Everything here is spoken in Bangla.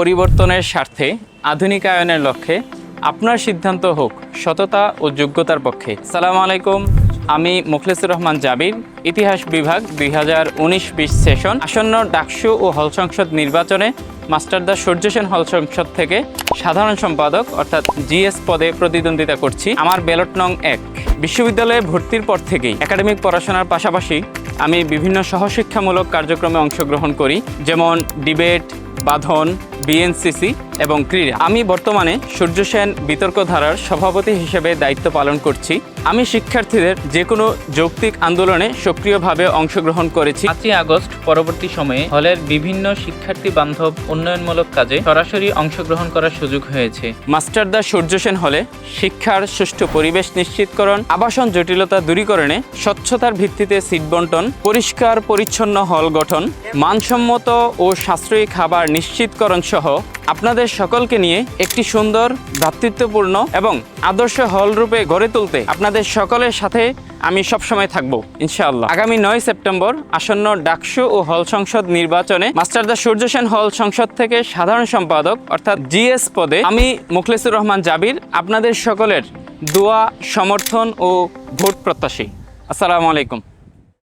পরিবর্তনের স্বার্থে আধুনিকায়নের লক্ষ্যে আপনার সিদ্ধান্ত হোক সততা ও যোগ্যতার পক্ষে। সালাম আলাইকুম, আমি মুখলেসুর রহমান জাবির, ইতিহাস বিভাগ দুই হাজার উনিশ বিশ সেশন, আসন্ন ডাকসু ও হল সংসদ নির্বাচনে মাস্টারদা সূর্য সেন হল সংসদ থেকে সাধারণ সম্পাদক, অর্থাৎ জিএস পদে প্রতিদ্বন্দ্বিতা করছি। আমার ব্যালট নং এক, বিশ্ববিদ্যালয়ে ভর্তির পর থেকেই একাডেমিক পড়াশোনার পাশাপাশি আমি বিভিন্ন সহশিক্ষামূলক কার্যক্রমে অংশগ্রহণ করি, যেমন ডিবেট, বাঁধন বিএনসিসি এবং ক্রীড়া। আমি বর্তমানে সূর্য সেন বিতর্ক ধারার সভাপতি হিসেবে দায়িত্ব পালন করছি। আমি শিক্ষার্থীদের যে কোনো যৌক্তিক আন্দোলনে সক্রিয়ভাবে অংশগ্রহণ করেছি। পাঁচই আগস্ট পরবর্তী সময়ে হলের বিভিন্ন শিক্ষার্থী বান্ধব উন্নয়নমূলক কাজে সরাসরি অংশগ্রহণ করার সুযোগ হয়েছে। মাস্টারদা সূর্য সেন হলে শিক্ষার সুষ্ঠু পরিবেশ নিশ্চিতকরণ আবাসন জটিলতা দূরীকরণে স্বচ্ছতার ভিত্তিতে সিট বন্টন পরিষ্কার পরিচ্ছন্ন হল গঠন মানসম্মত ও সাশ্রয়ী খাবার নিশ্চিতকরণ সহ আপনাদের সকলকে নিয়ে একটি সুন্দর, ভ্রাতৃত্বপূর্ণ এবং আদর্শ হল রূপে গড়ে তুলতে আপনাদের সকলের সাথে আমি সবসময় থাকব, ইনশাআল্লাহ। আগামী নয় সেপ্টেম্বর আসন্ন ডাকসু ও হল সংসদ নির্বাচনে মাস্টারদা সূর্য সেন হল সংসদ থেকে সাধারণ সম্পাদক, অর্থাৎ জিএস পদে আমি মুখলেসুর রহমান জাবির, আপনাদের সকলের দোয়া, সমর্থন ও ভোট প্রত্যাশী। আসসালামু আলাইকুম।